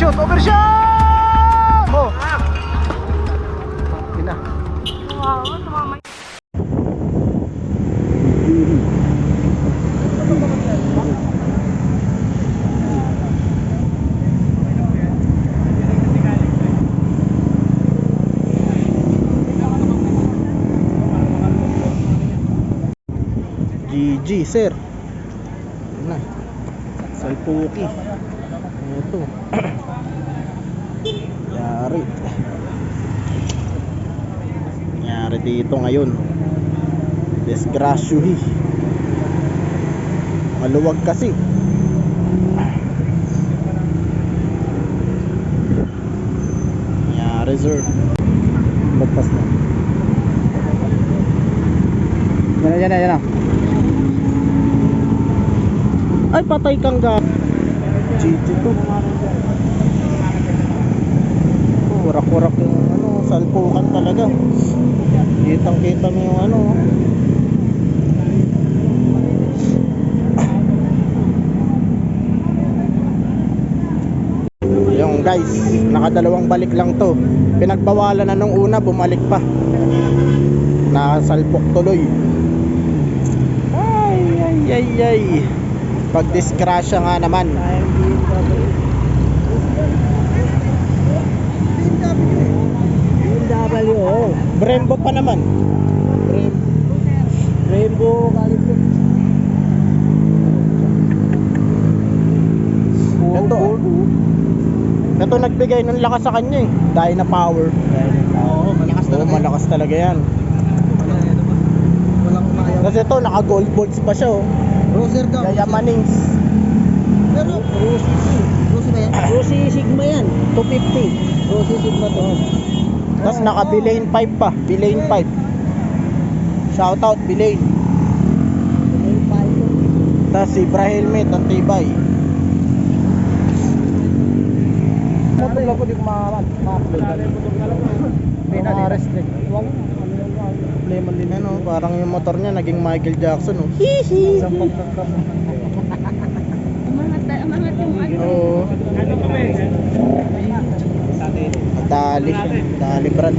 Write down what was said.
Overshoot! Overshoot! Oh! Ina. Wow, tumama. GG, sir. Na. Salpuki. Ito. Yari. Yari dito ngayon. Desgrasyo hi. Maluwag kasi. Yari, sir. Magpas na. Yan na, yan na, yan na. Ay, patay kang ga. GG to. Oh, warak-warak yung ano, salpukan talaga. Kitang-kita mo yung ano. Yung guys, nakadalawang balik lang to. Pinagbawalan na nung una, bumalik pa. Nakasalpok tuloy. Ay, ay, ay, ay. Pag disgrasya nga naman. BMW, oh. Brembo pa naman. Brembo. Rainbow Caliber. Ito. Ito nagbigay ng lakas sa kanya eh. Dahil na power. Oo, malakas Oo, malakas talaga yan. Kasi ito, naka gold bolts pa siya oh. Cruiser daw. Yayamanings. Pero, Rosy Rosy ba yan? Rosy Sigma yan. 250. Rosy Sigma to. Tapos naka Bilane 5 pa. Bilane 5. Shoutout Bilane. Yung payo. Tapos si Bra helmet, ang tibay. Motor ko di ko ma-upload. May na-restrict. Wala. Ano problema din. Ano, parang yung motor niya naging Michael Jackson oh. Hihi. Isang pagkakam. Umangat, umangat yung ano. Oo. Dali. Dali brad.